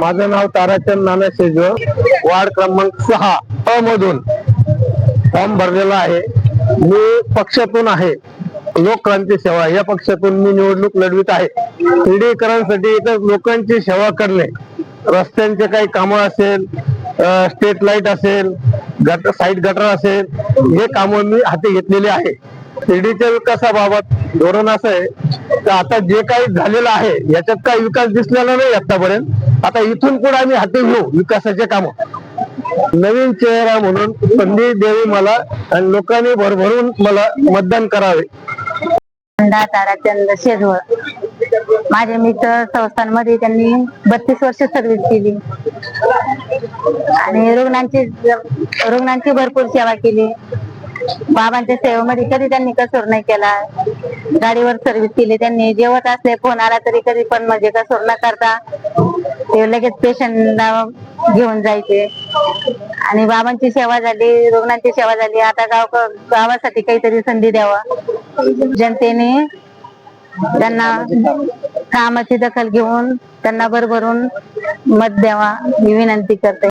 माझं नाव ताराचंद नाना शेजवळ वार्ड क्रमांक सहा अ मधून. फॉर्म भरलेला आहे. मी पक्षातून आहे. लोकक्रांती सेवा. या पक्षातून मी निवडणूक लढवित आहे. खेडेकरांसाठी इतर लोकांची सेवा करणे. रस्त्यांचे काही कामं असेल स्ट्रीट लाइट असेल गटर साईड गटर असेल हे कामं मी हाती घेतलेली आहे. शिर्डीच्या विकासाबाबत धोरण असं आहे. तर आता जे काही झालेलं आहे याच्यात काही विकास दिसलेला नाही आतापर्यंत. आता इथून पुढे आम्ही हाती घेऊ विकासाचे काम. नवीन चेहरा म्हणून संधी द्यावी मला आणि लोकांनी भरभरून मला मतदान करावे. ताराचंद शेजवळ. माझे मित्र संस्थांमध्ये त्यांनी बत्तीस वर्ष सर्व्हिस केली. आणि रुग्णांची रुग्णांची भरपूर सेवा केली. बाबांच्या सेवेमध्ये कधी त्यांनी कसोर नाही केला. गाडीवर सर्व्हिस केली. त्यांनी जेवत असले फोन आला तरी कधी पण म्हणजे कसोर न करता ते लगेच पेशंटला घेऊन जायचे. आणि बाबांची सेवा झाली रुग्णांची सेवा झाली. आता गाव गावासाठी काहीतरी संधी द्यावा. जनतेने त्यांना कामाची दखल घेऊन त्यांना भरभरून मत द्यावा. ही विनंती करते.